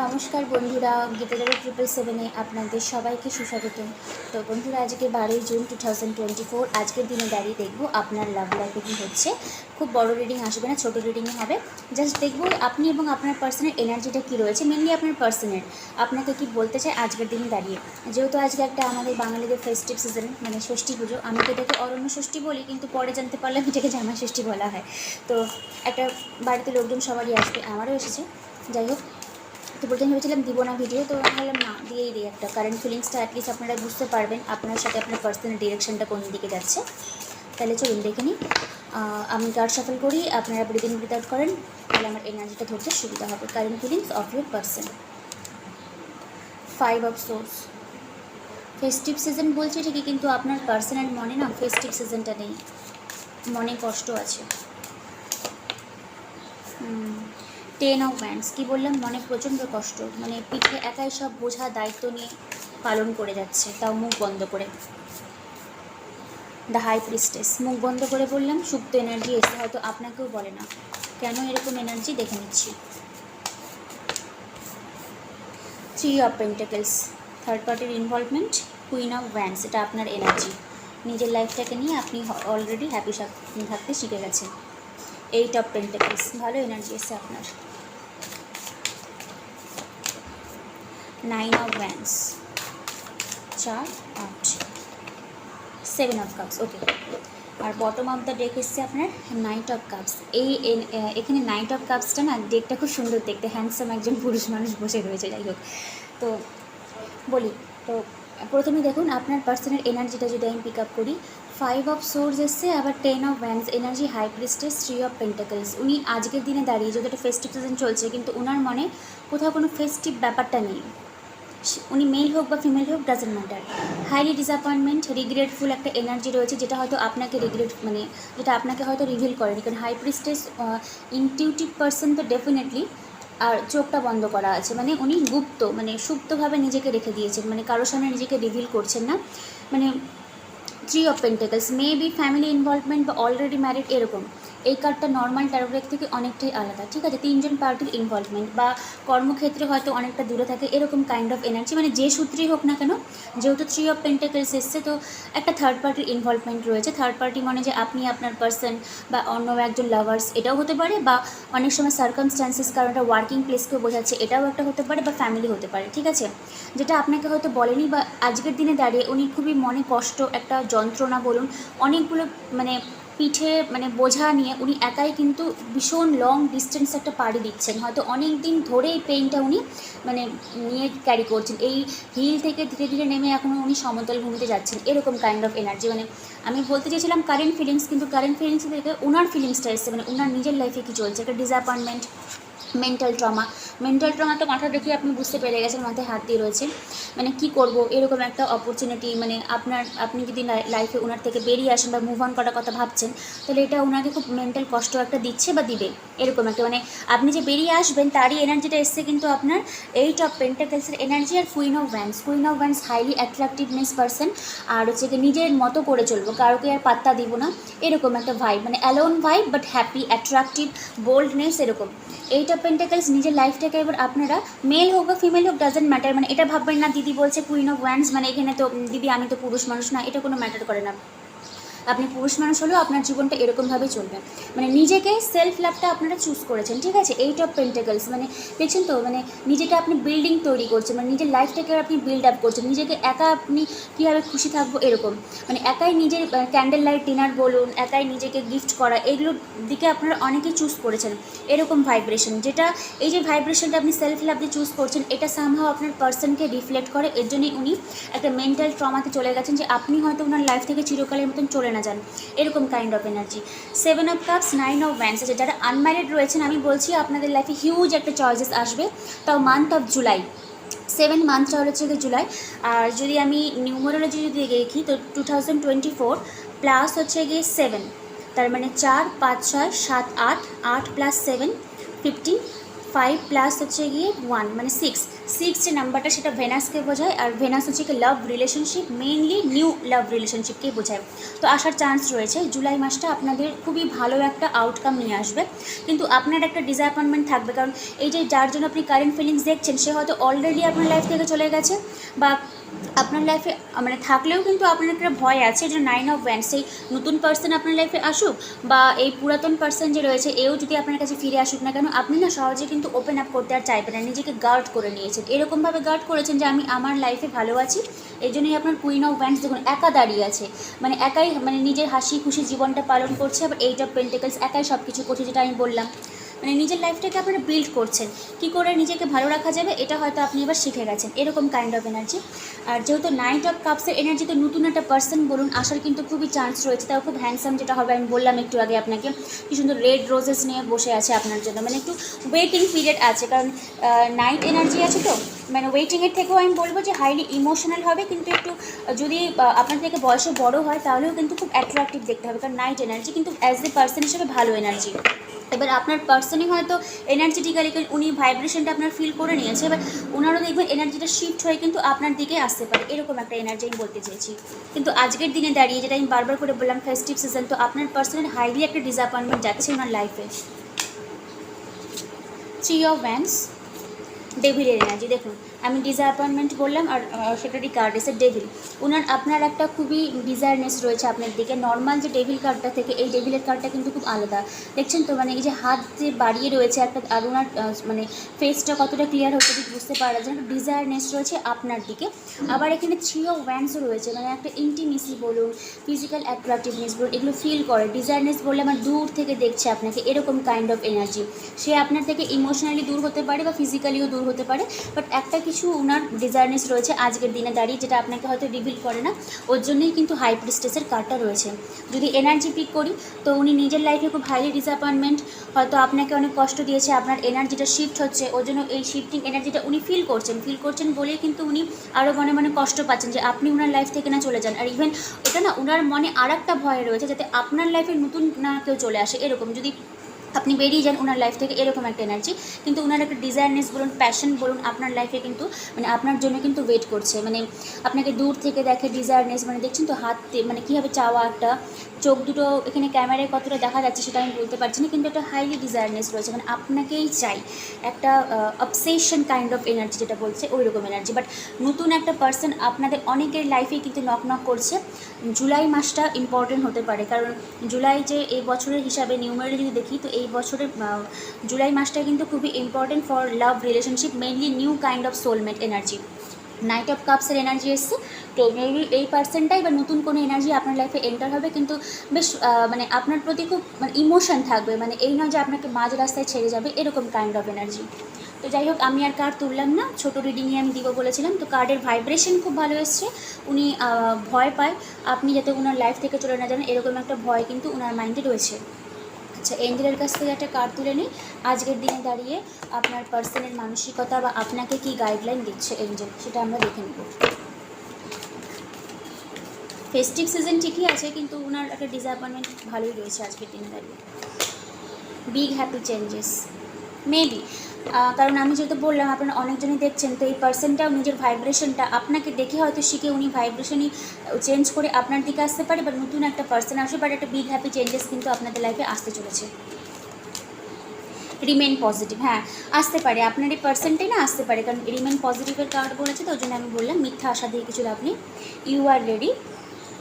নমস্কার বন্ধুরা গীতাদারি ট্রিপল সেভেনে আপনাদের সবাইকে সুস্বাগত। তো বন্ধুরা, আজকে বারোই June two thousand twenty four আজকের দিনে দাঁড়িয়ে দেখব আপনার লাভ লাইফে কী হচ্ছে। খুব বড় রিডিং আসবে না, ছোটো রিডিংই হবে। জাস্ট দেখব আপনি এবং আপনার পার্সনের এনার্জিটা কী রয়েছে মেনলি আপনার পার্সনের আপনাকে কি বলতে চাই আজকের দিনে দাঁড়িয়ে। যেহেতু আজকে একটা আমাদের বাঙালিদের ফেস্টিভ সিজন মানে ষষ্ঠী পুজো, আমি তো এটাকে অরণ্য ষষ্ঠী বলি, কিন্তু পরে জানতে পারলাম এটাকে জামা ষষ্ঠী বলা হয়। তো একটা বাড়িতে লোকজন সবারই আসবে, আমারও এসেছে। যাই হোক তো প্রথমে ভেবেছিলাম দিব না ভিডিও তো আমি ভাবলাম, না, দিয়েই দিই একটা। কারেন্ট ফিলিংসটা অ্যাটলিস্ট আপনারা বুঝতে পারবেন আপনার সাথে আপনার পার্সোনাল ডিরেকশনটা কোন দিকে যাচ্ছে। তাহলে চলুন দেখে নিই। আমি কার্ড শাফল করি, আপনারা ব্রিদিং ব্রিদ আউট করেন, তাহলে আমার এনার্জিটা ধরতে সুবিধা হবে। Current feelings of your person five of swords festive season বলছে ঠিকই, কিন্তু আপনার পার্সোনাল মনে না ফেস্টিভ সিজনটা নেই। মনে কষ্ট আছে। টেন অফ ব্যান্ডস কী বললাম মনে প্রচণ্ড কষ্ট। মানে পিঠে একাই সব বোঝা দায়িত্ব নিয়ে পালন করে যাচ্ছে। তাও মুখ বন্ধ করে। দ্য হাই প্রিস্টেস মুখ বন্ধ করে বললাম সুপ্ত এনার্জি এসে হয়তো আপনাকেও বলে না। কেন এরকম এনার্জি দেখে নিচ্ছি। থ্রি অফ পেন্টাকেলস থার্ড পার্টির ইনভলভমেন্ট কুইন অফ ভ্যান্স এটা আপনার এনার্জি নিজের লাইফটাকে নিয়ে আপনি অলরেডি হ্যাপি থাকতে শিখে গেছেন। এইট অফ পেন্টাকেলস ভালো এনার্জি এসে আপনার। নাইন অফ ভ্যান্স চার আট সেভেন অফ কাপস ওকে আর বটম অফ দ্য ডেক এসছে আপনার নাইট অফ কাপস এই এখানে নাইট অফ কাপসটা না ডেকটা খুব সুন্দর দেখতে। হ্যান্ডসাম একজন পুরুষ মানুষ বসে রয়েছে, যাই হোক। তো বলি, তো প্রথমে দেখুন, আপনার পার্সোনাল এনার্জিটা যদি আমি পিক আপ করি ফাইভ অফ সোর্স এসছে, আবার ten of wands energy high priestess three of pentacles উনি আজকের দিনে দাঁড়িয়ে যদি একটা ফেস্টিভ সিজন চলছে, কিন্তু ওনার মনে কোথাও কোনো ফেস্টিভ ব্যাপারটা নেই। উনি মেল হোক বা ফিমেল হোক doesn't matter highly disappointment regretful একটা এনার্জি রয়েছে, যেটা হয়তো আপনাকে রিগ্রেট মানে যেটা আপনাকে হয়তো রিভিল করেনি। কারণ হাই প্রিস্টেস ইনটিউটিভ পার্সন তো ডেফিনেটলি আর চোখটা বন্ধ করা আছে। মানে উনি গুপ্ত মানে সুপ্তভাবে নিজেকে রেখে দিয়েছেন। মানে কারোর সামনে নিজেকে রিভিল করছেন না। মানে three of pentacles may be family involvement বা অলরেডি ম্যারিড এরকম। এই কার্ডটা নর্মাল ট্যারোডেক থেকে অনেকটাই আলাদা, ঠিক আছে? তিনজন পার্টির ইনভলভমেন্ট বা কর্মক্ষেত্রে হয়তো অনেকটা দূরে থাকে, এরকম কাইন্ড অফ এনার্জি মানে যে সূত্রেই হোক না কেন, যেহেতু থ্রি অফ পেন্টাকলস এসছে, তো একটা থার্ড পার্টির ইনভলভমেন্ট রয়েছে। থার্ড পার্টি মানে যে আপনি আপনার পার্সন বা অন্য একজন লাভার্স এটাও হতে পারে, বা অনেক সময় সার্কামস্ট্যান্সেস কারণ একটা ওয়ার্কিং প্লেসকেও বোঝাচ্ছে, এটাও একটা হতে পারে, বা ফ্যামিলি হতে পারে, ঠিক আছে? যেটা আপনাকে হয়তো বলেনি, বা আজকের দিনে দাঁড়িয়ে উনি খুবই মনে কষ্ট, একটা যন্ত্রণা বলুন, অনেকগুলো মানে পিঠে মানে বোঝা নিয়ে উনি একাই কিন্তু ভীষণ লং ডিস্টেন্স একটা পাড়ি দিচ্ছেন। হয়তো অনেক দিন ধরে এই পেইনটা উনি মানে নিয়ে ক্যারি করছেন। এই হিল থেকে ধীরে ধীরে নেমে এখনও উনি সমতল ভূমিতে যাচ্ছেন। এরকম কাইন্ড অফ এনার্জি মানে আমি বলতে চেয়েছিলাম কারেন্ট ফিলিংস কিন্তু কারেন্ট ফিলিংস থেকে ওনার ফিলিংসটা এসছে। মানে ওনার নিজের লাইফে কী চলছে? একটা disappointment mental trauma mental trauma তো মাথা দেখে আপনি বুঝতে পেরে গেছেন, মাথায় হাত দিয়ে রয়েছে। মানে কি করব? এরকম একটা অপরচুনিটি মানে আপনার, আপনি যদি লাইফে ওনার থেকে বেরিয়ে আসেন বা মুভ অন করার কথা ভাবছেন, তাহলে এটা ওনাকে খুব মেন্টাল কষ্ট একটা দিচ্ছে বা দিবে। এরকম একটা মানে আপনি যে বেরিয়ে আসবেন, তারই এনার্জিটা এসছে কিন্তু আপনার এইট অফ পেন্টাকেলসের energy R queen of wands queen of wands highly attractiveness person আর হচ্ছে কি নিজের মতো করে চলবো কারোকে আর পাত্তা দিব না। এরকম একটা ভাইব মানে alone vibe but happy attractive boldness এরকম। এইট পেন্টাকেলস নিজের লাইফটাকে এবার আপনারা মেল হোক বা ফিমেল হোক ডাজেন্ট ম্যাটার মানে এটা ভাববেন না, দিদি বলছে কুইন অফ ওয়ান্স মানে এখানে তো দিদি, আমি তো পুরুষ মানুষ না, এটা কোনো ম্যাটার করে না। আপনি পুরুষ মানুষ হলেও আপনার জীবনটা এরকমভাবেই চলবে। মানে নিজেকে সেলফ লাভটা আপনারা চুজ করেছেন, ঠিক আছে? এইট অফ পেন্টেকলস মানে দেখছেন তো মানে নিজেকে আপনি বিল্ডিং তৈরি করছেন মানে নিজের লাইফটাকে আপনি বিল্ড আপ করছেন, নিজেকে একা আপনি কীভাবে খুশি থাকব এরকম। মানে একাই নিজের ক্যান্ডেল লাইট ডিনার বলুন, একাই নিজেকে গিফট করা, এগুলোর দিকে আপনারা অনেকেই চুজ করেছেন, এরকম ভাইব্রেশন যেটা এই যে ভাইব্রেশনটা আপনি সেলফ লাভ দিয়ে চুজ করছেন, এটা সামহাও আপনার পার্সনকে রিফ্লেক্ট করে, এর জন্যই উনি একটা মেন্টাল ট্রমাতে চলে গেছেন যে আপনি হয়তো ওনার লাইফ থেকে চিরকালের মতন চলে না যান এরকম kind of energy seven of cups nine of wands আছে যারা আনম্যারিড রয়েছেন, আমি বলছি আপনাদের লাইফে হিউজ একটা চয়েসেস আসবে। তাও মান্থ অফ জুলাই সেভেন মান্থটা হচ্ছে জুলাই আর যদি আমি নিউমোরোলজি যদি দেখি, তো two thousand twenty four plus হচ্ছে গিয়ে সেভেন তার মানে চার, পাঁচ, ছয়, সাত, আট আট plus seven fifteen five plus হচ্ছে গিয়ে ওয়ান মানে সিক্স সিক্স যে নাম্বারটা সেটা ভেনাসকে বোঝায় আর ভেনাস হচ্ছে কি love relationship mainly new love রিলেশনশিপকে বোঝায়। তো আসার চান্স রয়েছে, জুলাই মাসটা আপনাদের খুবই ভালো একটা আউটকাম নিয়ে আসবে। কিন্তু আপনার একটা ডিসঅ্যাপয়েন্টমেন্ট থাকবে, কারণ এই যে যার জন্য আপনি কারেন্ট ফিলিংস দেখছেন, সে হয়তো অলরেডি আপনার লাইফ থেকে চলে গেছে বা আপনার লাইফে মানে থাকলেও কিন্তু আপনার একটা ভয় আছে যে নাইন অফ ওয়ান সেই নতুন পার্সন আপনার লাইফে আসুক বা এই পুরাতন পার্সন যে রয়েছে, এও যদি আপনার কাছে ফিরে আসুক না কেন, আপনি না সহজে কিন্তু ওপেন আপ করতে আর চাইবেন না, নিজেকে গার্ড করে নিয়েছেন এরকমভাবে গার্ড করেছেন যে আমি আমার লাইফে ভালো আছি। এই জন্যই আপনার কুইন অফ ব্যান্ডস দেখুন, একা দাঁড়িয়ে আছে। মানে একাই মানে নিজের হাসি খুশি জীবনটা পালন করছে, আবার এইট অফ পেন্টেকলস একাই সব কিছু করছে, যেটা আমি বললাম। মানে নিজের লাইফটাকে আপনারা বিল্ড করছেন। কি করে নিজেকে ভালো রাখা যাবে, এটা হয়তো আপনি এবার শিখে গেছেন। এরকম কাইন্ড অফ এনার্জি আর যেহেতু নাইট অফ কাপসের এনার্জিতে নতুন একটা পার্সন বলুন, আসার কিন্তু খুবই চান্স রয়েছে। তাও খুব হ্যান্ডসাম যেটা হবে, আমি বললাম একটু আগে আপনাকে। কি সুন্দর রেড রোজেস নিয়ে বসে আছে আপনার জন্য। মানে একটু ওয়েটিং পিরিয়ড আছে। কারণ নাইট এনার্জি আছে তো। মানে ওয়েটিংয়ের থেকেও আমি বলব যে হাইলি ইমোশনাল হবে। কিন্তু একটু, যদি আপনার থেকে বয়সে বড় হয়, তাহলেও কিন্তু খুব অ্যাট্রাক্টিভ দেখতে হবে। কারণ নাইট এনার্জি কিন্তু অ্যাজ এ পার্সন হিসেবে ভালো এনার্জি এবার আপনার পার্সনই হয়তো এনার্জেটিক্যালি উনি ভাইব্রেশনটা আপনার ফিল করে নিয়েছে, এবার ওনারও দেখবেন এনার্জিটা শিফট হয়ে কিন্তু আপনার দিকে আসতে পারে। এরকম একটা এনার্জি আমি বলতে চেয়েছি কিন্তু আজকের দিনে দাঁড়িয়ে যেটা আমি বারবার করে বললাম ফেস্টিভ সিজন তো আপনার পার্সনের হাইলি একটা ডিসঅ্যাপয়েন্টমেন্ট যাচ্ছে ওনার লাইফে থ্রি অফ ভ্যান্স ডেভিলের এনার্জি দেখুন। ডিসঅ্যাপয়েন্টমেন্ট বললাম আর সেটারই কার্ড এসে ডেভিল ওনার আপনার একটা খুবই ডিজায়ারনেস রয়েছে আপনার দিকে। নর্মাল যে ডেভিল কার্ডটা থেকে, এই ডেভিলের কার্ডটা কিন্তু খুব আলাদা। দেখছেন তো মানে এই যে হাত যে বাড়িয়ে রয়েছে, একটা, আর ওনার মানে ফেসটা কতটা ক্লিয়ার হচ্ছে ঠিক বুঝতে পারা যায় ডিজায়ারনেস রয়েছে আপনার দিকে। আবার এখানে থ্রি অফ রয়েছে মানে একটা ইন্টিমেসি বলুন ফিজিক্যাল অ্যাট্রাকটিভনেস বলুন, এগুলো ফিল করে। ডিজায়ারনেস বললে আমার দূর থেকে দেখছে আপনাকে, এরকম কাইন্ড অফ এনার্জি সে আপনার থেকে ইমোশনালি দূর হতে পারে বা ফিজিক্যালিও দূর হতে পারে বাট একটা কিছু ওনার ডিজাইনেস রয়েছে আজকের দিনে দাঁড়িয়ে, যেটা আপনাকে হয়তো রিভিল করে না। ওর জন্যই কিন্তু হাই প্রিস্টেসের কার্ডটা রয়েছে। যদি এনার্জি পিক করি, তো উনি নিজের লাইফে খুব হাইলি ডিসঅ্যাপয়েন্টমেন্ট হয়তো আপনাকে অনেক কষ্ট দিয়েছে, আপনার এনার্জিটা শিফট হচ্ছে, ওর জন্য এই শিফটিং এনার্জিটা উনি ফিল করছেন। ফিল করছেন বলেই কিন্তু উনি আরও মনে মনে কষ্ট পাচ্ছেন যে আপনি ওনার লাইফ থেকে না চলে যান। আর ইভেন এটা না ওনার মনে আর ভয় রয়েছে, যাতে আপনার লাইফে নতুন না কেউ চলে আসে, এরকম। যদি আপনি বেরিয়ে যান ওনার লাইফ থেকে, এরকম একটা এনার্জি কিন্তু ওনার একটা ডিজায়ারনেস বলুন প্যাশন বলুন, আপনার লাইফে কিন্তু মানে আপনার জন্য কিন্তু ওয়েট করছে। মানে আপনাকে দূর থেকে দেখে ডিজায়ারনেস মানে দেখছেন তো হাত মানে কীভাবে চাওয়া একটা, চোখ দুটো এখানে ক্যামেরায় কতটা দেখা যাচ্ছে সেটা আমি বলতে পারছি না, কিন্তু একটা হাইলি ডিজায়ারনেস রয়েছে। মানে আপনাকেই চাই, একটা অবসেশন কাইন্ড অফ এনার্জি যেটা বলছে ওই রকম এনার্জি বাট নতুন একটা পার্সন আপনাদের অনেকের লাইফেই কিন্তু নক নক করছে। জুলাই মাসটা ইম্পর্টেন্ট হতে পারে, কারণ জুলাই যে এই বছরের হিসাবে নিউমারি যদি দেখি, তো এই বছরের জুলাই মাসটা কিন্তু খুবই important for love relationship mainly new kind of soulmate energy knight of কাপসের energy এসছে, তো মেবি এই পার্সনটাই বা নতুন কোনো এনার্জি আপনার লাইফে এন্টার হবে, কিন্তু বেশ মানে আপনার প্রতি খুব মানে ইমোশন থাকবে মানে এই নয় যে আপনাকে মাঝ রাস্তায় ছেড়ে যাবে, এরকম কাইন্ড অফ এনার্জি তো যাই হোক, আমি আর কার্ড তুললাম না, ছোটো রিডিংয়ে আমি দিব বলেছিলাম, তো কার্ডের ভাইব্রেশন খুব ভালো এসছে, উনি ভয় পায়, আপনি যাতে ওনার লাইফ থেকে চলে না যান, এরকম একটা ভয় কিন্তু ওনার মাইন্ডে রয়েছে। আচ্ছা এঞ্জেলের কাছ থেকে একটা কার্ড তুলে নিই। আজকের দিনে দাঁড়িয়ে আপনার পার্সনের মানসিকতা বা আপনাকে কি গাইডলাইন দিচ্ছে এঞ্জেল সেটা আমরা দেখে নেব। ফেস্টিভ সিজন ঠিকই আছে, কিন্তু ওনার একটা ডিসঅ্যাপয়েন্টমেন্ট ভালোই রয়েছে আজকের দিনে দাঁড়িয়ে। বিগ হ্যাপি চেঞ্জেস মেবি কারণ আমি যেহেতু বললাম, আপনারা অনেকজনই দেখছেন, তো এই পার্সনটাও নিজের ভাইব্রেশনটা আপনাকে দেখে হয়তো শিখে উনি ভাইব্রেশনই চেঞ্জ করে আপনার দিকে আসতে পারে বা নতুন একটা পার্সন আসবে বাট একটা বিগ হ্যাপি চেঞ্জেস কিন্তু আপনাদের লাইফে আসতে চলেছে। রিমেন পজিটিভ হ্যাঁ আসতে পারে, আপনার এই পার্সেন্টটাই না আসতে পারে, কারণ রিমেন পজিটিভের কার্ড বলেছে, তো ওই জন্য আমি বললাম, মিথ্যা আশা দিয়ে কিছু নেই। ইউ আর রেডি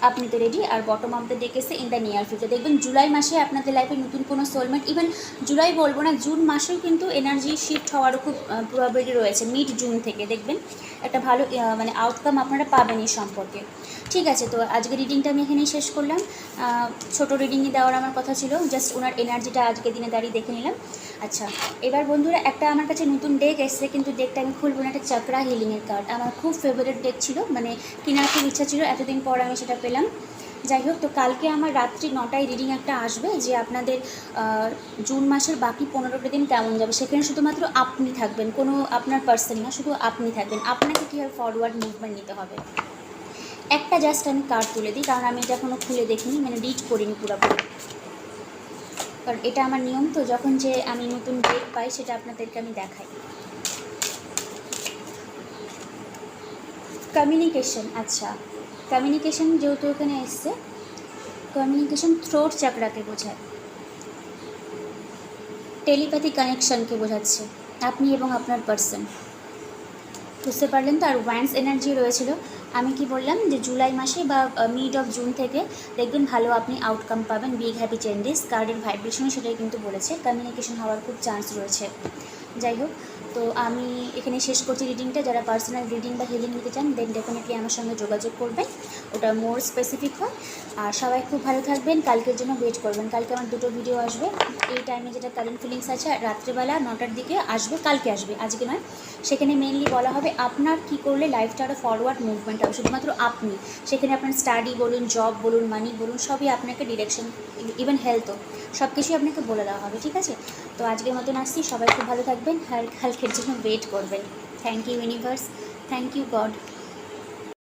আপনি তো রেডি আর বটম আমাদের ডেকেছে ইন দ্য নিয়ার ফিউচার দেখবেন জুলাই মাসে আপনাদের লাইফে নতুন কোনো সোলমেট ইভেন জুলাই বলব না, জুন মাসেও কিন্তু এনার্জি শিফট হওয়ারও খুব প্রবাবিলিটি রয়েছে মিড জুন থেকে, দেখবেন? একটা ভালো মানে আউটকাম আপনারা পাবেন এই সম্পর্কে। ঠিক আছে, তো আজকে রিডিংটা আমি এখানেই শেষ করলাম। ছোটো রিডিংই দেওয়ার আমার কথা ছিল জাস্ট ওনার এনার্জিটা আজকে দিনে দাঁড়িয়ে দেখে নিলাম। আচ্ছা এবার বন্ধুরা, একটা আমার কাছে নতুন ডেক এসছে, কিন্তু ডেকটা আমি খুলবো না, একটা চাকরা হিলিংয়ের কার্ড আমার খুব ফেভারিট ডেক ছিল মানে কেনার খুব ইচ্ছা ছিল, এতদিন পর আমি সেটা পেলাম। যাই হোক, তো কালকে আমার রাত্রি নটায় রিডিং একটা আসবে যে আপনাদের জুন মাসের বাকি পনেরোটা দিন কেমন যাবে। সেখানে শুধুমাত্র আপনি থাকবেন, কোনো আপনার পার্সন না, শুধু আপনি থাকবেন। আপনাকে কীভাবে ফরওয়ার্ড মুভমেন্ট নিতে হবে? একটা জাস্ট আমি কার্ড তুলে দিই, কারণ আমি এটা এখনও খুলে দেখিনি মানে রিড করিনি পুরোপুরি। কারণ এটা আমার নিয়ম, তো যখন যে আমি নতুন ডেট পাই, সেটা আপনাদেরকে আমি দেখাই। কমিউনিকেশন আচ্ছা। কমিউনিকেশন যেহেতু এখানে এসছে কমিউনিকেশন থ্রোট চাকরাকে বোঝায়। টেলিপ্যাথি কানেকশনকে বোঝাচ্ছে, আপনি এবং আপনার পার্সন বুঝতে পারলেন তো? আর ওয়ান্স এনার্জি রয়েছিল। আমি কি বললাম যে জুলাই মাসে বা মিড অফ জুন থেকে দেখবেন ভালো আপনি আউটকাম পাবেন। বিগ হ্যাপি চেঞ্জেস কার্ডের ভাইব্রেশনে সেটাই কিন্তু বলেছে। কমিউনিকেশন হওয়ার খুব চান্স রয়েছে। যাই হোক তো আমি এখানে শেষ করছি রিডিংটা যারা পার্সোনাল রিডিং বা হিলিং নিতে চান দেন ডেফিনেটলি আমার সঙ্গে যোগাযোগ করবেন। ওটা মোর স্পেসিফিক হয়। আর সবাই খুব ভালো থাকবেন। কালকের জন্য ওয়েট করবেন। কালকে আমার দুটো ভিডিও আসবে। এই টাইমে যেটা কারেন্ট ফিলিংস আছে, রাত্রেবেলা নটার দিকে আসবে, কালকে আসবে, আজকে নয়। সেখানে মেনলি বলা হবে আপনার কি করলে লাইফটা আরও ফরওয়ার্ড মুভমেন্ট হবে। শুধুমাত্র আপনি। সেখানে আপনার স্টাডি বলুন জব বলুন মানি বলুন, সবই আপনাকে ডিরেকশন ইভেন হেলথও সব কিছুই আপনাকে বলে দেওয়া হবে, ঠিক আছে? তো আজকের মতন আসছি। সবাই খুব ভালো থাকবেন আর কালকের জন্য ওয়েট করবেন। Thank you universe thank you God